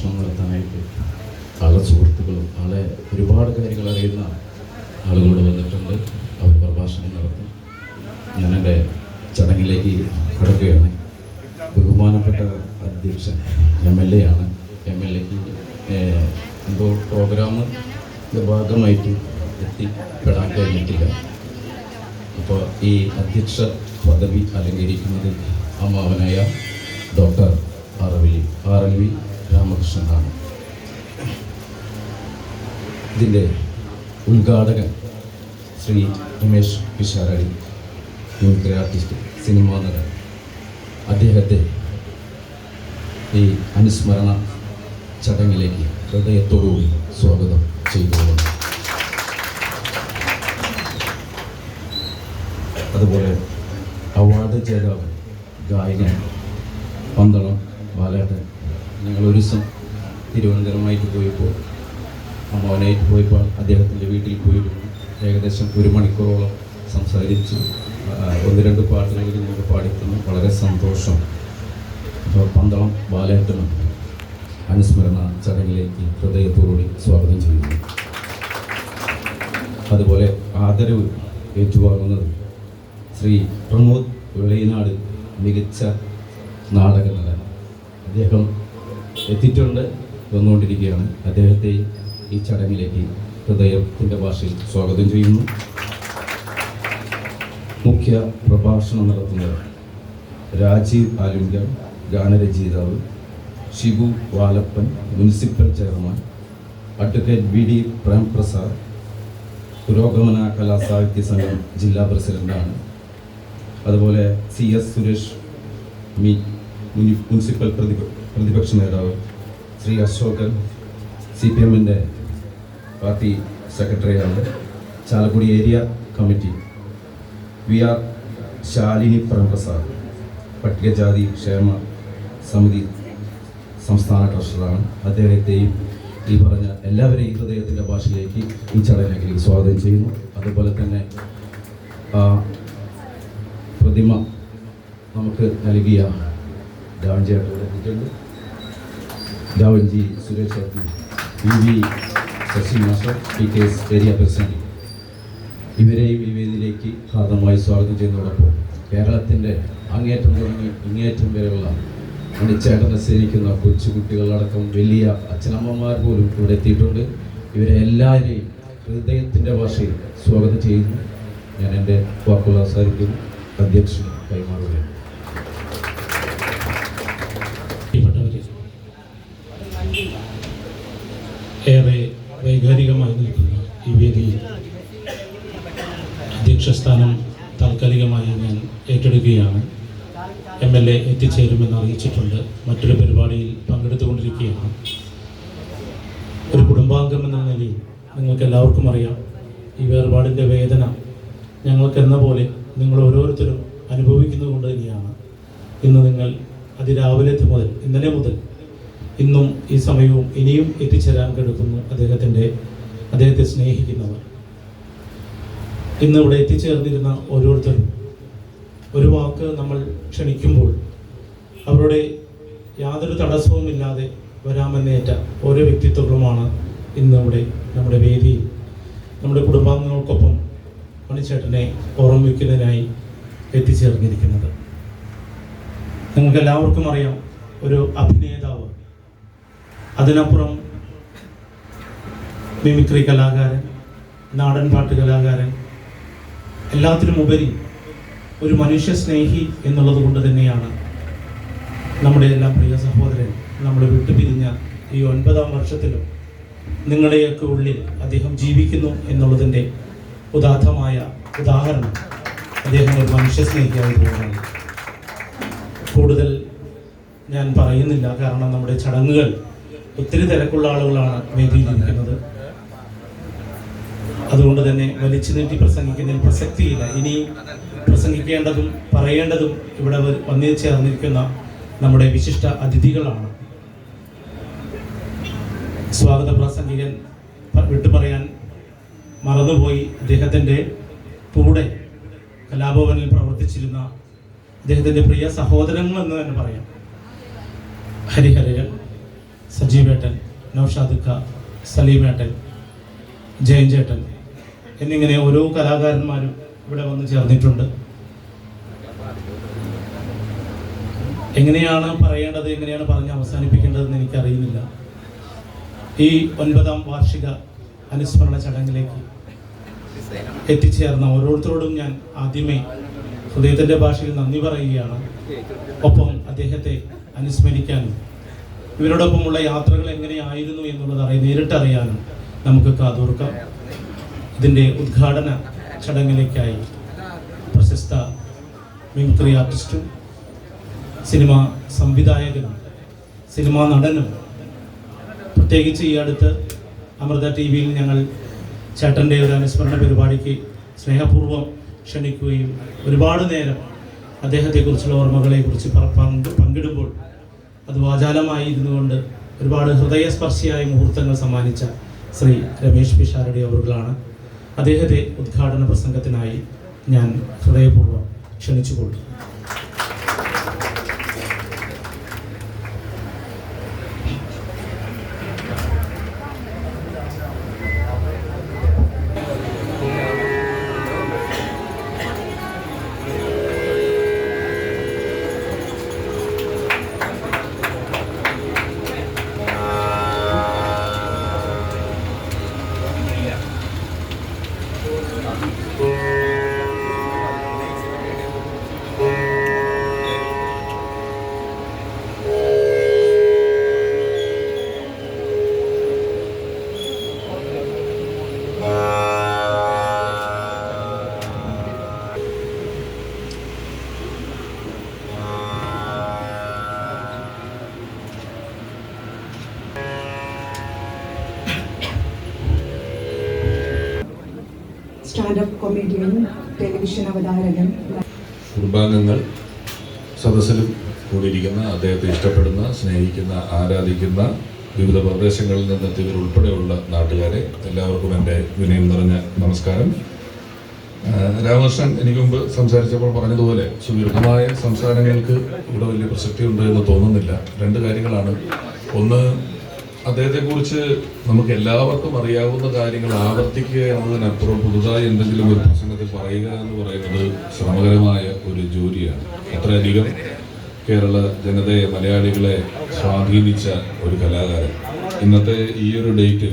പ്രഭാഷണം നടത്താനായിട്ട് ആളെ സുഹൃത്തുക്കളും ആളെ ഒരുപാട് കാര്യങ്ങൾ അറിയുന്ന ആളുകളോട് വന്നിട്ടുണ്ട്. അവർ പ്രഭാഷണം നടത്തും. ഞാൻ എന്റെ ചടങ്ങിലേക്ക് കടക്കുകയാണ്. ബഹുമാനപ്പെട്ട അധ്യക്ഷൻ എം എൽ എ ആണ് എം എൽ എക്ക് എന്തോ പ്രോഗ്രാമിന്റെ ഭാഗമായിട്ട് എത്തിപ്പെടാൻ കഴിഞ്ഞിട്ടില്ല. അപ്പോൾ ഈ അധ്യക്ഷ പദവി അലങ്കരിക്കുന്നത് അമ്മാവനായ doctor R L V R L V രാമകൃഷ്ണനാണ്. ഇതിന്റെ ഉദ്ഘാടകൻ Shri Ramesh Pisharody musical artist cinema നടൻ. അദ്ദേഹത്തെ ഈ അനുസ്മരണ ചടങ്ങിലേക്ക് ഹൃദയത്തോടുകൂടി സ്വാഗതം ചെയ്തുകൊള്ളുന്നു. അതുപോലെ അവാർഡ് ജേതാവ് ഗായകൻ പന്തളം ബാലേട്ടൻ ഞങ്ങൾ ഒരു ദിവസം തിരുവനന്തപുരമായിട്ട് പോയപ്പോൾ അമ്മാവനായിട്ട് പോയപ്പോൾ അദ്ദേഹത്തിന്റെ വീട്ടിൽ പോയിരുന്നു. ഏകദേശം ഒരു മണിക്കൂറോളം സംസാരിച്ചു ഒന്ന് രണ്ട് പാട്ടുകൾ നമുക്ക് പാടിക്കുന്നു. വളരെ സന്തോഷം. അപ്പോൾ പന്തളം ബാലേട്ടനും അനുസ്മരണ ചടങ്ങിലേക്ക് ഹൃദയത്തോടുകൂടി സ്വാഗതം ചെയ്യുന്നു. അതുപോലെ ആദരവ് ഏറ്റുവാങ്ങുന്നത് ശ്രീ പ്രമോദ് വെളിയനാട് മികച്ച നാടക നടൻ അദ്ദേഹം എത്തിയിട്ടുണ്ട് വന്നുകൊണ്ടിരിക്കുകയാണ്. അദ്ദേഹത്തെ ഈ ചടങ്ങിലേക്ക് ഹൃദയത്തിന്റെ ഭാഷയിൽ സ്വാഗതം ചെയ്യുന്നു. മുഖ്യ പ്രഭാഷണം നടത്തുന്നത് രാജീവ് ആലുങ്കൽ ഗാനരചയിതാവ് Shibu Valappan municipal chairman advocate V D Premprasad പുരോഗമന കലാസാഹിത്യ സംഘം ജില്ലാ പ്രസിഡന്റാണ്. അതുപോലെ സി എസ് സുരേഷ് മി മുനിസിപ്പൽ പ്രതിപ പ്രതിപക്ഷ നേതാവ് ശ്രീ അശോകൻ സി പി എമ്മിന്റെ പാർട്ടി സെക്രട്ടറിയാണ് Chalakudy area committee. V R Shalini Premprasad പട്ടികജാതി ക്ഷേമ സമിതി സംസ്ഥാന ട്രഷററാണ്. അദ്ദേഹത്തെയും ഈ പറഞ്ഞ എല്ലാവരെയും ഹൃദയത്തിന്റെ ഭാഷയിലേക്ക് ഈ ചടങ്ങിലേക്ക് സ്വാഗതം ചെയ്യുന്നു. അതുപോലെ തന്നെ പ്രതിമ നമുക്ക് നൽകിയ ഡാവൻജിയായിട്ട് ഇവിടെ ഡാവൻജി സുരേഷ് ചേട്ടൻ V V Sasi master P K S area president. ഇവരെയും ഈ വേദിയിലേക്ക് ഹാർദമായി സ്വാഗതം ചെയ്യുന്നതോടൊപ്പം കേരളത്തിന്റെ അങ്ങേറ്റം തുടങ്ങി ഇങ്ങേറ്റം വരെയുള്ള മണിച്ചേട്ടനെ സേവിക്കുന്ന കൊച്ചുകുട്ടികളടക്കം വലിയ അച്ഛനമ്മമാർ പോലും ഇവിടെ എത്തിയിട്ടുണ്ട്. ഇവരെ എല്ലാവരെയും ഹൃദയത്തിന്റെ ഭാഷയിൽ സ്വാഗതം ചെയ്യുന്നു. ഞാൻ എന്റെ വാക്കുകൾ അവസാനിക്കുന്നു അധ്യക്ഷൻ കൈമാറുകയാണ് പ്രിയപ്പെട്ടവരെ ഏറെ വൈകാരികമായി നിൽക്കുന്ന ഈ വേദിയിൽ അധ്യക്ഷസ്ഥാനം താൽക്കാലികമായി ഞാൻ ഏറ്റെടുക്കുകയാണ്. എം എൽ എ എത്തിച്ചേരുമെന്ന് അറിയിച്ചിട്ടുണ്ട്. മറ്റൊരു പരിപാടിയിൽ പങ്കെടുത്തുകൊണ്ടിരിക്കുകയാണ്. ഒരു കുടുംബാംഗം എന്ന നിലയിൽ നിങ്ങൾക്ക് എല്ലാവർക്കും അറിയാം. ഈ വേർപാടിന്റെ വേദന ഞങ്ങൾക്ക് എന്ന പോലെ നിങ്ങൾ ഓരോരുത്തരും അനുഭവിക്കുന്നത് കൊണ്ട് തന്നെയാണ്. ഇന്ന് നിങ്ങൾ അതിരാവിലെ മുതൽ ഇന്നലെ മുതൽ ഇന്നും ഈ സമയവും ഇനിയും എത്തിച്ചേരാൻ കിടക്കുന്നു അദ്ദേഹത്തിന്റെ അദ്ദേഹത്തെ സ്നേഹിക്കുന്നവർ. ഇന്ന് ഇവിടെ എത്തിച്ചേർന്നിരുന്ന ഓരോരുത്തരും ഒരു വാക്ക് നമ്മൾ ക്ഷണിക്കുമ്പോൾ അവരുടെ യാതൊരു തടസ്സവും ഇല്ലാതെ വരാമെന്നേറ്റ ഓരോ വ്യക്തിത്വങ്ങളുമാണ് ഇന്ന് ഇവിടെ നമ്മുടെ വേദിയിൽ. നമ്മുടെ കുടുംബാംഗങ്ങൾക്കൊപ്പം മണിച്ചേട്ടനെ ഓർമ്മിക്കുന്നതിനായി എത്തിച്ചേർന്നിരിക്കുന്നത്. നിങ്ങൾക്ക് എല്ലാവർക്കും അറിയാം ഒരു അഭിനേതാവ് അതിനപ്പുറം മിമിക്രി കലാകാരൻ നാടൻ പാട്ട് കലാകാരൻ എല്ലാത്തിനും ഉപരി ഒരു മനുഷ്യ സ്നേഹി എന്നുള്ളത് കൊണ്ട് തന്നെയാണ് നമ്മുടെ എല്ലാം പ്രിയ സഹോദരൻ നമ്മൾ വിട്ടുപിരിഞ്ഞ ഈ ഒൻപതാം വർഷത്തിലും നിങ്ങളുടെയൊക്കെ ഉള്ളിൽ അദ്ദേഹം ജീവിക്കുന്നു എന്നുള്ളതിന്റെ ഉദാത്തമായ ഉദാഹരണം അദ്ദേഹം ഒരു മനുഷ്യ സ്നേഹിയായതുകൊണ്ടാണ് കൂടുതൽ ഞാൻ പറയുന്നില്ല കാരണം നമ്മുടെ ചടങ്ങുകൾ ഒത്തിരി തിരക്കുള്ള ആളുകളാണ് വേദിയിലിരിക്കുന്നത്. അതുകൊണ്ട് തന്നെ വലിച്ചു നീട്ടി പ്രസംഗിക്കുന്നതിൽ പ്രസക്തിയില്ല. ഇനി പ്രസംഗിക്കേണ്ടതും പറയേണ്ടതും ഇവിടെ വന്നു ചേർന്നിരിക്കുന്ന നമ്മുടെ വിശിഷ്ട അതിഥികളാണ്. സ്വാഗത പ്രസംഗികൻ വിട്ടു പറയാൻ മറന്നുപോയി അദ്ദേഹത്തിന്റെ കൂടെ കലാഭവനിൽ പ്രവർത്തിച്ചിരുന്ന അദ്ദേഹത്തിന്റെ പ്രിയ സഹോദരങ്ങൾ എന്ന് തന്നെ പറയാം. ഹരിഹരൻ സജീവേട്ടൻ നൌഷാദിക്ക സലീമേട്ടൻ ജയൻ ചേട്ടൻ എന്നിങ്ങനെ ഓരോ കലാകാരന്മാരും ഇവിടെ വന്ന് ചേർന്നിട്ടുണ്ട്. എങ്ങനെയാണ് പറയേണ്ടത് എങ്ങനെയാണ് പറഞ്ഞ് അവസാനിപ്പിക്കേണ്ടതെന്ന് എനിക്കറിയുന്നില്ല. ഈ ഒൻപതാം വാർഷിക അനുസ്മരണ ചടങ്ങിലേക്ക് എത്തിച്ചേർന്ന ഓരോരുത്തരോടും ഞാൻ ആദ്യമേ ഹൃദയത്തിന്റെ ഭാഷയിൽ നന്ദി പറയുകയാണ്. ഒപ്പം അദ്ദേഹത്തെ അനുസ്മരിക്കാനും ഇവരോടൊപ്പമുള്ള യാത്രകൾ എങ്ങനെയായിരുന്നു എന്നുള്ളത് അറിയാൻ നേരിട്ടറിയാനും നമുക്ക് കാതോർക്കാം. ഇതിന്റെ ഉദ്ഘാടന ചടങ്ങിലേക്കായി പ്രശസ്ത മിമിക്രി ആർട്ടിസ്റ്റും സിനിമ സംവിധായകനും സിനിമാ നടനും പ്രത്യേകിച്ച് ഈ അടുത്ത് അമൃത ടി വിയിൽ ഞങ്ങൾ ചേട്ടന്റെ ഒരു അനുസ്മരണ പരിപാടിക്ക് സ്നേഹപൂർവം ക്ഷണിക്കുകയും ഒരുപാട് നേരം അദ്ദേഹത്തെക്കുറിച്ചുള്ള ഓർമ്മകളെക്കുറിച്ച് പങ്കിടുമ്പോൾ അത് വാചാലമായി ഇരുന്നുകൊണ്ട് ഒരുപാട് ഹൃദയസ്പർശിയായ മുഹൂർത്തങ്ങൾ സമ്മാനിച്ച ശ്രീ രമേശ് പിഷാരടി അവറുകളാണ്. അദ്ദേഹത്തെ ഉദ്ഘാടന പ്രസംഗത്തിനായി ഞാൻ ഹൃദയപൂർവം ക്ഷണിച്ചുകൊള്ളുന്നു സ്റ്റാൻഡപ്പ് കൊമേഡിയൻ ടെലിവിഷൻ അവതാരകൻ. കുടുംബാംഗങ്ങൾ സദസ്സിലും കൂടിയിരിക്കുന്ന അദ്ദേഹത്തെ ഇഷ്ടപ്പെടുന്ന സ്നേഹിക്കുന്ന ആരാധിക്കുന്ന വിവിധ പ്രദേശങ്ങളിൽ നിന്നെത്തിയവർ ഉൾപ്പെടെയുള്ള നാട്ടുകാരെ എല്ലാവർക്കും എന്റെ വിനയം നിറഞ്ഞ നമസ്കാരം. രാമകൃഷ്ണൻ എനിക്ക് മുമ്പ് സംസാരിച്ചപ്പോൾ പറഞ്ഞതുപോലെ സുദീർഘമായ സംസാരങ്ങൾക്ക് ഇവിടെ വലിയ പ്രസക്തി ഉണ്ട് എന്ന് തോന്നുന്നില്ല. രണ്ട് കാര്യങ്ങളാണ്. ഒന്ന് അദ്ദേഹത്തെക്കുറിച്ച് നമുക്ക് എല്ലാവർക്കും അറിയാവുന്ന കാര്യങ്ങൾ ആവർത്തിക്കുക എന്നതിനപ്പുറം പുതുതായി എന്തെങ്കിലും ഒരു പ്രസംഗത്തിൽ പറയുക എന്ന് പറയുന്നത് ശ്രമകരമായ ഒരു ജോലിയാണ്. അത്രയധികം കേരള ജനതയെ മലയാളികളെ സ്വാധീനിച്ച ഒരു കലാകാരൻ. ഇന്നത്തെ ഈ ഒരു ഡേറ്റ്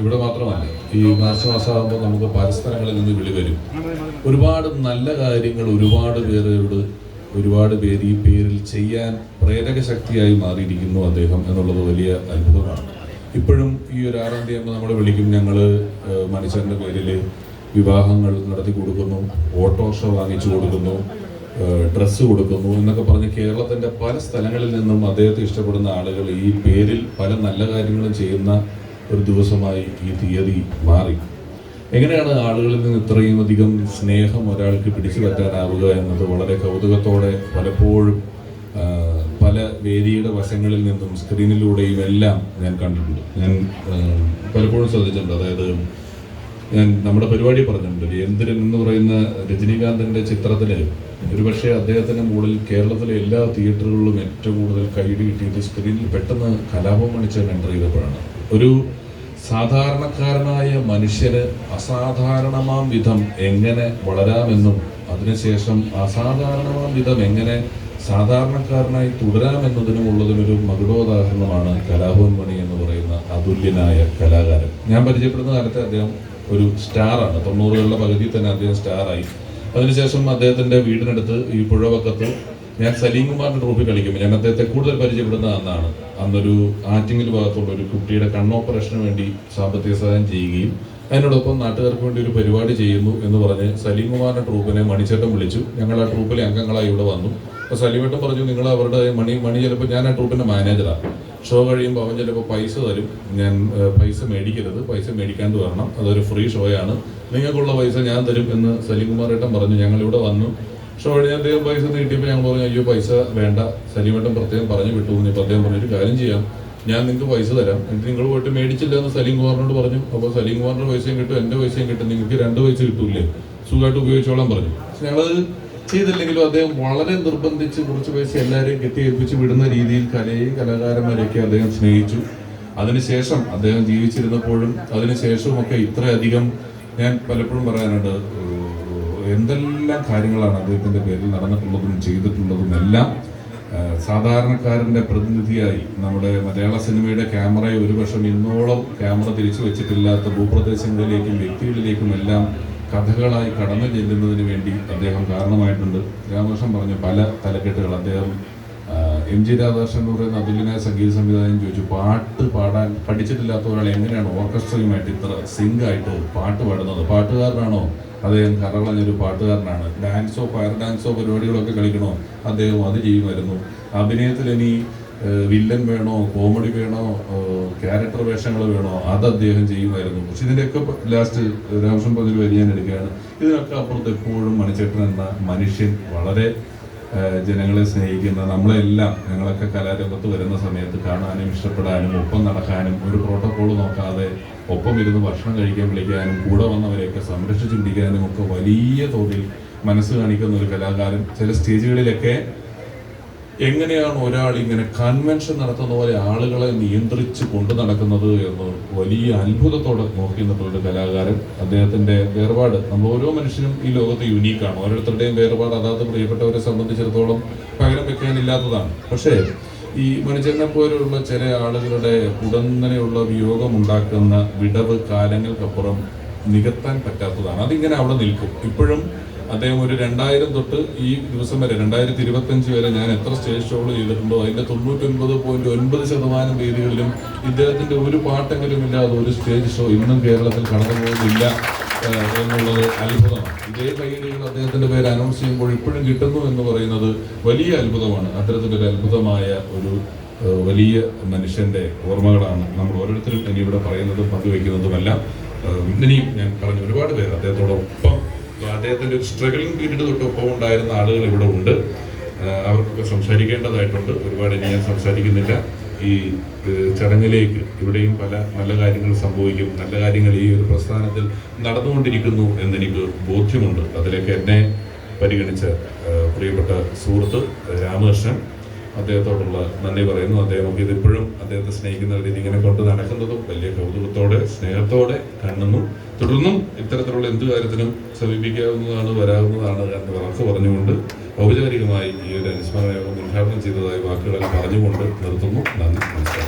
ഇവിടെ മാത്രമല്ല ഈ മാർച്ച് മാസമാകുമ്പോൾ നമുക്ക് പല സ്ഥലങ്ങളിൽ നിന്ന് വിളി വരും. ഒരുപാട് നല്ല കാര്യങ്ങൾ ഒരുപാട് പേരോട് ഒരുപാട് പേര് ഈ പേരിൽ ചെയ്യാൻ പ്രേരക ശക്തിയായി മാറിയിരിക്കുന്നു അദ്ദേഹം എന്നുള്ളത് വലിയ അത്ഭുതമാണ്. ഇപ്പോഴും ഈ ഒരു ആറാം തീയതി നമ്മൾ വിളിക്കും. ഞങ്ങൾ മനുഷ്യന്റെ പേരിൽ വിവാഹങ്ങൾ നടത്തി കൊടുക്കുന്നു ഓട്ടോറിക്ഷ വാങ്ങിച്ചു കൊടുക്കുന്നു ഡ്രസ്സ് കൊടുക്കുന്നു എന്നൊക്കെ പറഞ്ഞ് കേരളത്തിന്റെ പല സ്ഥലങ്ങളിൽ നിന്നും അദ്ദേഹത്തെ ഇഷ്ടപ്പെടുന്ന ആളുകൾ ഈ പേരിൽ പല നല്ല കാര്യങ്ങളും ചെയ്യുന്ന ഒരു ദിവസമായി ഈ തീയതി മാറി. എങ്ങനെയാണ് ആളുകളിൽ നിന്ന് ഇത്രയും അധികം സ്നേഹം ഒരാൾക്ക് പിടിച്ചു പറ്റാനാവുക എന്നത് വളരെ കൗതുകത്തോടെ പലപ്പോഴും പല വേദിയുടെ വശങ്ങളിൽ നിന്നും സ്ക്രീനിലൂടെയും എല്ലാം ഞാൻ കണ്ടിട്ടുണ്ട്. ഞാൻ പലപ്പോഴും ശ്രദ്ധിച്ചിട്ടുണ്ട്. അതായത് ഞാൻ നമ്മുടെ പരിപാടി പറഞ്ഞിട്ടുണ്ട്. രേന്ദ്രൻ എന്ന് പറയുന്ന രജനീകാന്തിന്റെ ചിത്രത്തിൽ ഒരുപക്ഷെ അദ്ദേഹത്തിന്റെ മുകളിൽ കേരളത്തിലെ എല്ലാ തിയേറ്ററുകളിലും ഏറ്റവും കൂടുതൽ കൈഡി കിട്ടിയത് സ്ക്രീനിൽ പെട്ടെന്ന് കലാപം മണിച്ച് എന്റർ ചെയ്തപ്പോഴാണ്. ഒരു സാധാരണക്കാരനായ മനുഷ്യന് അസാധാരണമാം വിധം എങ്ങനെ വളരാമെന്നും അതിനുശേഷം അസാധാരണമാം വിധം എങ്ങനെ സാധാരണക്കാരനായി തുടരാമെന്നതിനുമുള്ളതിനൊരു മകുടോദാഹരണമാണ് കലാഭവൻ മണി എന്ന് പറയുന്ന അതുല്യനായ കലാകാരൻ. ഞാൻ പരിചയപ്പെടുന്ന കാലത്ത് അദ്ദേഹം ഒരു സ്റ്റാറാണ്. തൊണ്ണൂറുകളുടെ പകുതിയിൽ തന്നെ അദ്ദേഹം സ്റ്റാറായി. അതിനുശേഷം അദ്ദേഹത്തിന്റെ വീടിനടുത്ത് ഈ പുഴവക്കത്ത് ഞാൻ സലീം കുമാറിന്റെ ട്രോഫി കളിക്കുമ്പോൾ ഞാൻ അദ്ദേഹത്തെ കൂടുതൽ പരിചയപ്പെടുന്ന അന്നാണ്. അന്നൊരു ആറ്റിങ്ങൽ ഭാഗത്തുള്ള ഒരു കുട്ടിയുടെ കണ്ണോപ്പറേഷന് വേണ്ടി സാമ്പത്തിക സഹായം ചെയ്യുകയും അതിനോടൊപ്പം നാട്ടുകാർക്ക് വേണ്ടി ഒരു പരിപാടി ചെയ്യുന്നു എന്ന് പറഞ്ഞ് സലീം കുമാറിന്റെ ട്രൂപ്പിനെ മണിച്ചേട്ടൻ വിളിച്ചു. ഞങ്ങൾ ആ ട്രൂപ്പിലെ അംഗങ്ങളായി ഇവിടെ വന്നു. അപ്പോൾ സലീമേട്ടൻ പറഞ്ഞു നിങ്ങൾ അവരുടെ മണി മണി ചിലപ്പോൾ ഞാൻ ആ ട്രൂപ്പിന്റെ മാനേജറാണ് ഷോ കഴിയുമ്പോൾ അവൻ ചിലപ്പോൾ പൈസ തരും. ഞാൻ പൈസ മേടിക്കരുത്. പൈസ മേടിക്കാണ്ട് വരണം. അതൊരു ഫ്രീ ഷോയാണ്. നിങ്ങൾക്കുള്ള പൈസ ഞാൻ തരും എന്ന് സലീം കുമാർ ഏട്ടൻ പറഞ്ഞു. ഞങ്ങൾ ഇവിടെ വന്നു. ഷോ കഴിഞ്ഞ് അദ്ദേഹം പൈസ നീട്ടിയപ്പോൾ ഞങ്ങൾ പറഞ്ഞു അയ്യോ പൈസ വേണ്ട. സലീമേട്ടൻ പ്രത്യേകം പറഞ്ഞു വിട്ടു. നീ അദ്ദേഹം പറഞ്ഞൊരു കാര്യം ചെയ്യാം. ഞാൻ നിങ്ങൾക്ക് പൈസ തരാം. എന്നിട്ട് നിങ്ങൾ പോയിട്ട് മേടിച്ചില്ല എന്ന് സലീം കുമാറിനോട് പറഞ്ഞു. അപ്പോൾ സലീം കുമാറിന്റെ പൈസയും കിട്ടും എന്റെ പൈസയും കിട്ടും. നിങ്ങൾക്ക് രണ്ട് പൈസ കിട്ടൂലേ സുഖമായിട്ട് ഉപയോഗിച്ചോളാൻ പറഞ്ഞു. പക്ഷെ ഞങ്ങളത് ചെയ്തില്ലെങ്കിലും അദ്ദേഹം വളരെ നിർബന്ധിച്ച് കുറച്ച് പൈസ എല്ലാവരെയും കെട്ടി ഏൽപ്പിച്ച് വിടുന്ന രീതിയിൽ കലയെയും കലാകാരന്മാരെയൊക്കെ അദ്ദേഹം സ്നേഹിച്ചു. അതിനുശേഷം അദ്ദേഹം ജീവിച്ചിരുന്നപ്പോഴും അതിനുശേഷവും ഒക്കെ ഇത്രയധികം ഞാൻ പലപ്പോഴും പറയാനുണ്ട് എന്തെല്ലാം കാര്യങ്ങളാണ് അദ്ദേഹത്തിന്റെ പേരിൽ നടന്നിട്ടുള്ളതും ചെയ്തിട്ടുള്ളതും എല്ലാം സാധാരണക്കാരന്റെ പ്രതിനിധിയായി നമ്മുടെ മലയാള സിനിമയുടെ ക്യാമറയെ ഒരുപക്ഷം ഇന്നോളം ക്യാമറ തിരിച്ചു വെച്ചിട്ടില്ലാത്ത ഭൂപ്രദേശങ്ങളിലേക്കും വ്യക്തികളിലേക്കും എല്ലാം കഥകളായി കടന്നു ചെല്ലുന്നതിന് വേണ്ടി അദ്ദേഹം കാരണമായിട്ടുണ്ട്. രാമകൃഷ്ണൻ പറഞ്ഞ പല തലക്കെട്ടുകൾ അദ്ദേഹം എം ജി രാധാകൃഷ്ണൻ എന്ന് പറയുന്ന അതുല്യനായ സംഗീത സംവിധാനം ചോദിച്ചു പാട്ട് പാടാൻ പഠിച്ചിട്ടില്ലാത്ത ഒരാൾ എങ്ങനെയാണ് ഓർക്കസ്ട്രയുമായിട്ട് ഇത്ര സിങ്ക് ആയിട്ട് പാട്ട് പാടുന്നത്? പാട്ടുകാരനാണോ അദ്ദേഹം കറകളഞ്ഞൊരു പാട്ടുകാരനാണ്. ഡാൻസോ ഫയർ ഡാൻസോ പരിപാടികളൊക്കെ കളിക്കണോ? അദ്ദേഹം അത് ചെയ്യുമായിരുന്നു. അഭിനയത്തിൽ ഇനി വില്ലൻ വേണോ കോമഡി വേണോ ക്യാരക്ടർ വേഷങ്ങൾ വേണോ അത് അദ്ദേഹം ചെയ്യുമായിരുന്നു. പക്ഷെ ഇതിന്റെയൊക്കെ ലാസ്റ്റ് രാമകൃഷ്ണൻ പതിൽ വരിയാൻ എടുക്കുകയാണ്. ഇതിനൊക്കെ അപ്പുറത്ത് എപ്പോഴും മണിച്ചേട്ടൻ എന്ന മനുഷ്യൻ വളരെ ജനങ്ങളെ സ്നേഹിക്കുന്ന നമ്മളെല്ലാം ഞങ്ങളൊക്കെ കലാരംഗത്ത് വരുന്ന സമയത്ത് കാണാനും ഇഷ്ടപ്പെടാനും ഒപ്പം നടക്കാനും ഒരു പ്രോട്ടോകോൾ നോക്കാതെ ഒപ്പം ഇരുന്ന് ഭക്ഷണം കഴിക്കാൻ വിളിക്കാനും കൂടെ വന്നവരെയൊക്കെ സംരക്ഷിച്ചു ഒക്കെ വലിയ തോതിൽ മനസ്സ് കാണിക്കുന്ന ഒരു കലാകാരൻ ചില സ്റ്റേജുകളിലൊക്കെ എങ്ങനെയാണ് ഒരാൾ ഇങ്ങനെ കൺവെൻഷൻ നടത്തുന്ന പോലെ ആളുകളെ നിയന്ത്രിച്ച് കൊണ്ടു നടക്കുന്നത് എന്ന് വലിയ അത്ഭുതത്തോടെ നോക്കി ഒരു കലാകാരൻ. അദ്ദേഹത്തിന്റെ വേർപാട് നമ്മൾ ഓരോ മനുഷ്യനും ഈ ലോകത്ത് യുണീക്കാണ് ഓരോരുത്തരുടെയും വേർപാട് അതാത് പ്രിയപ്പെട്ടവരെ സംബന്ധിച്ചിടത്തോളം പകരം വെക്കാനില്ലാത്തതാണ്. പക്ഷേ ഈ മനുഷ്യനെ പോലെയുള്ള ചില ആളുകളുടെ ഉടനെയുള്ള വിയോഗം ഉണ്ടാക്കുന്ന വിടവ് കാലങ്ങൾക്കപ്പുറം നികത്താൻ പറ്റാത്തതാണ്. അതിങ്ങനെ അവിടെ നിൽക്കും. ഇപ്പോഴും അദ്ദേഹം ഒരു രണ്ടായിരം തൊട്ട് ഈ ദിവസം വരെ രണ്ടായിരത്തി ഇരുപത്തഞ്ച് വരെ ഞാൻ എത്ര സ്റ്റേജ് ഷോകൾ ചെയ്തിട്ടുണ്ടോ അതിന്റെ തൊണ്ണൂറ്റൊൻപത് പോയിന്റ് ഒൻപത് ശതമാനം വേദികളിലും ഇദ്ദേഹത്തിന്റെ ഒരു പാട്ടെങ്കിലും ഇല്ലാതെ ഒരു സ്റ്റേജ് ഷോ ഇന്നും കേരളത്തിൽ കടന്നു പോകുന്നില്ല എന്നുള്ളത് അത്ഭുതമാണ്. ഇതേ കൈയടികൾ അദ്ദേഹത്തിന്റെ പേര് അനൗൺസ് ചെയ്യുമ്പോൾ ഇപ്പോഴും കിട്ടുന്നു എന്ന് പറയുന്നത് വലിയ അത്ഭുതമാണ്. അത്തരത്തിലൊരു അത്ഭുതമായ ഒരു വലിയ മനുഷ്യന്റെ ഓർമ്മകളാണ് നമ്മൾ ഓരോരുത്തരും ഇനി ഇവിടെ പറയുന്നതും പങ്കുവയ്ക്കുന്നതുമല്ല ഇനിയും ഞാൻ പറഞ്ഞ ഒരുപാട് പേര് അദ്ദേഹത്തോടൊപ്പം അദ്ദേഹത്തിന്റെ ഒരു സ്ട്രഗിളിംഗ് പീരീഡ് തൊട്ട് ഒപ്പം ഉണ്ടായിരുന്ന ആളുകൾ ഇവിടെ ഉണ്ട്. അവർക്കൊക്കെ സംസാരിക്കേണ്ടതായിട്ടുണ്ട്. ഒരുപാട് ഇനി ഞാൻ സംസാരിക്കുന്നില്ല. ഈ ചടങ്ങിലേക്ക് ഇവിടെയും പല നല്ല കാര്യങ്ങൾ സംഭവിക്കും. നല്ല കാര്യങ്ങൾ ഈ ഒരു പ്രസ്ഥാനത്തിൽ നടന്നുകൊണ്ടിരിക്കുന്നു എന്നെനിക്ക് ബോധ്യമുണ്ട്. അതിലേക്ക് എന്നെ പരിഗണിച്ച പ്രിയപ്പെട്ട സുഹൃത്ത് രാമകൃഷ്ണൻ അദ്ദേഹത്തോടുള്ള നന്ദി പറയുന്നു. അദ്ദേഹം ഇതിപ്പോഴും അദ്ദേഹത്തെ സ്നേഹിക്കുന്ന രീതി ഇങ്ങനെ കൊണ്ട് നടക്കുന്നതും വലിയ കൗതുകത്തോടെ സ്നേഹത്തോടെ കാണുന്നു. തുടർന്നും ഇത്തരത്തിലുള്ള എന്ത് കാര്യത്തിനും സമീപിക്കാവുന്നതാണ് വരാവുന്നതാണ് എന്ന് വാക്ക് പറഞ്ഞുകൊണ്ട് ഔപചാരികമായി ഈ ഒരു അനുസ്മരണ ഉദ്ഘാടനം ചെയ്തതായി വാക്കുകളെല്ലാം പറഞ്ഞുകൊണ്ട് നിർത്തുന്നു. നന്ദി നമസ്കാരം.